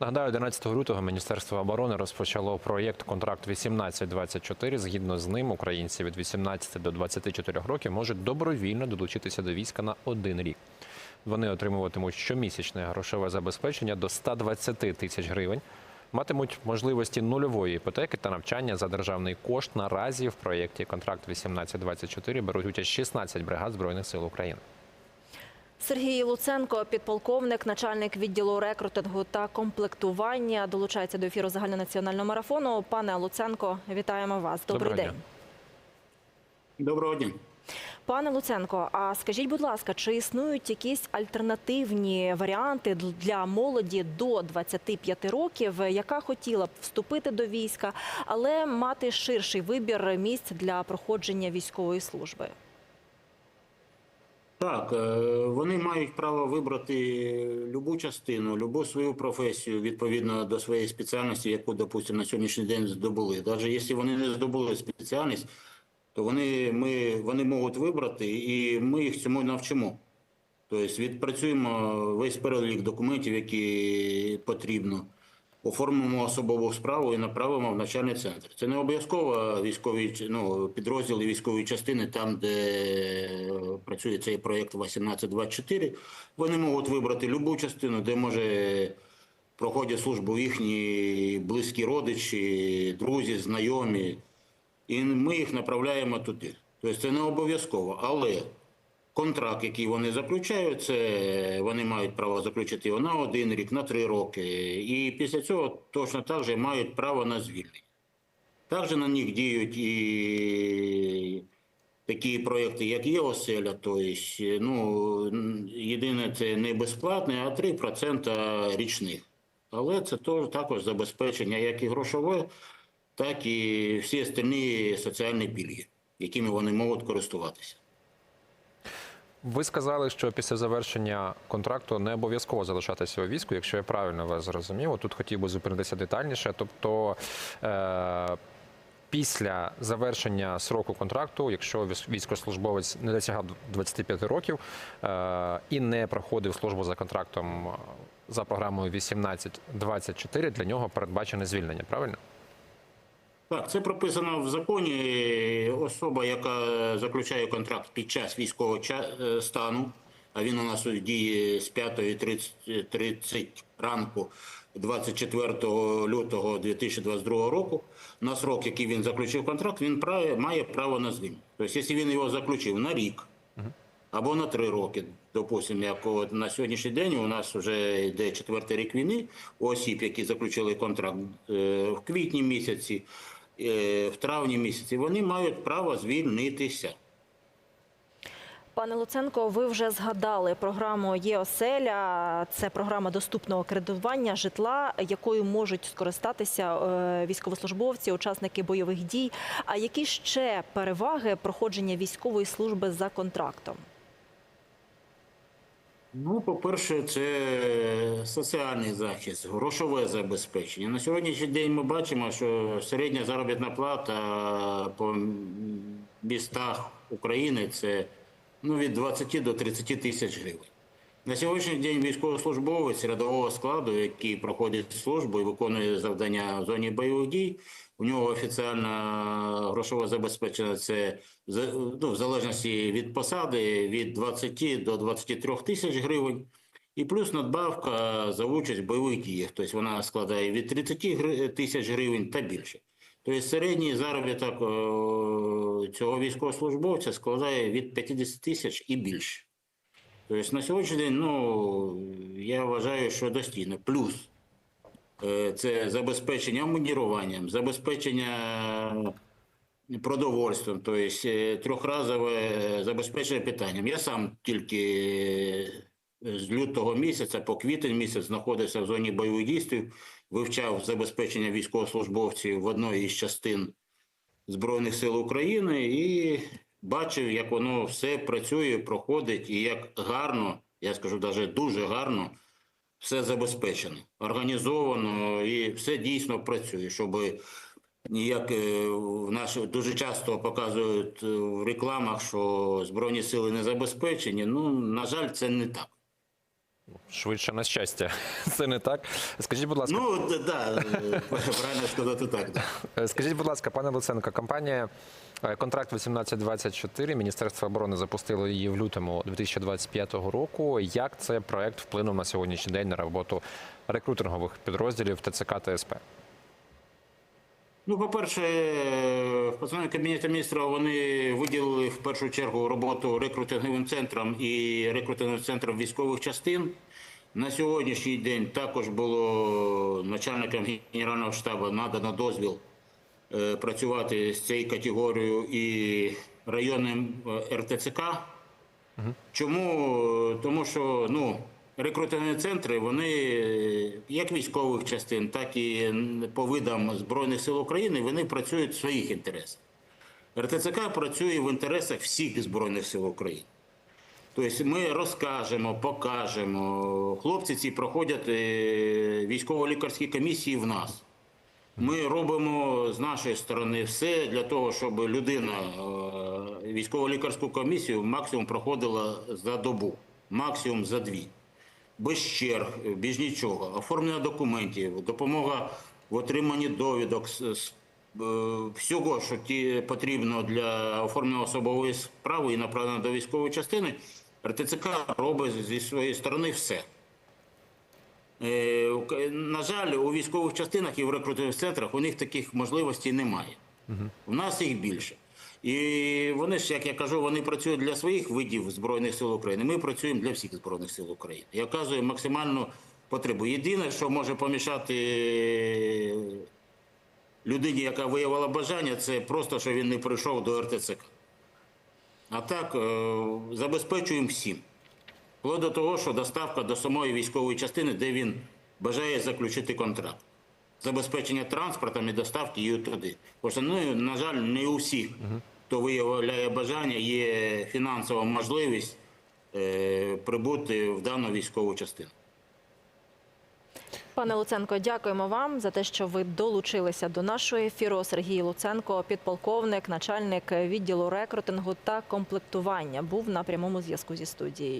Нагадаю, 11 лютого Міністерство оборони розпочало проєкт контракт 1824. Згідно з ним, українці від 18 до 24 років можуть добровільно долучитися до війська на один рік. Вони отримуватимуть щомісячне грошове забезпечення до 120 тисяч гривень. Матимуть можливості нульової іпотеки та навчання за державний кошт. Наразі в проєкті контракт 1824 беруть участь 16 бригад збройних сил України. Сергій Луценко, підполковник, начальник відділу рекрутингу та комплектування, долучається до ефіру загальнонаціонального марафону. Пане Луценко, вітаємо вас. Добрий Доброго день. дня. Доброго дня. Пане Луценко, а скажіть, будь ласка, чи існують якісь альтернативні варіанти для молоді до 25 років, яка хотіла б вступити до війська, але мати ширший вибір місць для проходження військової служби? Так, е, вони мають право вибрати любу частину, любу свою професію відповідно до своєї спеціальності, яку, допустимо, на сьогоднішній день здобули. Навіть якщо вони не здобули спеціальність, то вони, ми, вони можуть вибрати, і ми їх цьому навчимо. Тобто відпрацюємо весь перелік документів, які потрібно, оформимо особову справу і направимо в навчальний центр. Це не обов'язково військові ну, підрозділи військової частини, там, де е, працює цей проєкт 1824. Вони можуть вибрати любу частину, де може проходять службу їхні близькі родичі, друзі, знайомі. І ми їх направляємо туди. Тобто це не обов'язково, але контракт, який вони заключають, це вони мають право заключити його на один рік, на три роки. І після цього точно так же мають право на звільнення. Також на них діють і такі проєкти, як є оселя, тобто, ну, єдине, це не безплатне, а 3% річних. Але це також забезпечення як і грошове, так і всі остальні соціальні пільги, якими вони можуть користуватися. Ви сказали, що після завершення контракту не обов'язково залишатися у війську, якщо я правильно вас зрозумів. Тут хотів би зупинитися детальніше. Тобто е- після завершення сроку контракту, якщо військ- військовослужбовець не досягав 25 років е- і не проходив службу за контрактом е, за програмою 1824, для нього передбачене звільнення. Правильно? Так, це прописано в законі. Особа, яка заключає контракт під час військового е, стану, а він у нас діє з 5.30 ранку 24 лютого 2022 року. На срок, який він заключив контракт, він має право на звільнення. Тобто, якщо він його заключив на рік або на три роки, допустимо, як от на сьогоднішній день у нас вже йде четвертий рік війни у осіб, які заключили контракт е, в квітні місяці, в травні місяці, вони мають право звільнитися. Пане Луценко, ви вже згадали програму ЄОСЕЛЯ. Це програма доступного кредитування житла, якою можуть скористатися е, військовослужбовці, учасники бойових дій. А які ще переваги проходження військової служби за контрактом? Ну, по-перше, це соціальний захист, грошове забезпечення. На сьогоднішній день ми бачимо, що середня заробітна плата по містах України це ну, від 20 до 30 тисяч гривень. На сьогоднішній день військовослужбовець рядового складу, який проходить службу і виконує завдання в зоні бойових дій, у нього офіціальне грошове забезпечення це ну, в залежності від посади від 20 до 23 тисяч гривень. І плюс надбавка за участь в бойових діях. Тобто вона складає від 30 тисяч гривень та більше. Тобто середній заробіток цього військовослужбовця складає від 50 тисяч і більше. Тобто на сьогоднішній день, ну, я вважаю, що достійно. Плюс це забезпечення обмундіруванням, забезпечення продовольством, тобто е, трьохразове забезпечення питанням. Я сам тільки е, з лютого місяця по квітень місяць знаходився в зоні бойових дій, вивчав забезпечення військовослужбовців в одній із частин Збройних сил України і бачив, як воно все працює, проходить, і як гарно, я скажу навіть дуже гарно, все забезпечено, організовано і все дійсно працює, щоб ніяк е, в наші дуже часто показують е, в рекламах, що Збройні сили не забезпечені. Ну, на жаль, це не так. Швидше на щастя. Це не так. Скажіть, будь ласка, Ну, так, да, е, правильно сказати так. Да. Е, Скажіть, будь ласка, пане Луценко, компанія е, контракт 1824, Міністерство оборони запустило її в лютому 2025 року. Як цей проект вплинув на сьогоднішній день на роботу рекрутингових підрозділів ТЦК та СП? Ну, по-перше, в постанові Кабінету міністрів вони виділили в першу чергу роботу рекрутинговим центрам і рекрутинговим центрам військових частин. На сьогоднішній день також було начальникам Генерального штабу надано дозвіл е, працювати з цією категорією і районним е, РТЦК. Чому? Тому що ну, рекрутингові центри, вони е, як військових частин, так і по видам Збройних сил України, вони працюють в своїх інтересах. РТЦК працює в інтересах всіх Збройних сил України. Тобто ми розкажемо, покажемо. Хлопці ці проходять е, військово-лікарські комісії в нас. Ми робимо з нашої сторони все для того, щоб людина е, військово-лікарську комісію максимум проходила за добу, максимум за дві. Без черг, без нічого. Оформлення документів, допомога в отриманні довідок, з- е, всього, що ті потрібно для оформлення особової справи і направлення до військової частини, РТЦК робить зі своєї сторони все. Е, На жаль, у військових частинах і в рекрутингових центрах у них таких можливостей немає. У нас їх більше. І вони ж, як я кажу, вони працюють для своїх видів Збройних сил України. Ми працюємо для всіх Збройних сил України. І оказуємо максимальну потребу. Єдине, що може помішати людині, яка виявила бажання, це просто, що він не прийшов до РТЦК. А так, е, забезпечуємо всім. Вплоть до того, що доставка до самої військової частини, де він бажає заключити контракт. Забезпечення транспортом і доставки її туди. Просто, ну, на жаль, не у всіх, хто виявляє бажання, є фінансова можливість е, прибути в дану військову частину. Пане Луценко, дякуємо вам за те, що ви долучилися до нашого ефіру. Сергій Луценко, підполковник, начальник відділу рекрутингу та комплектування, був на прямому зв'язку зі студією.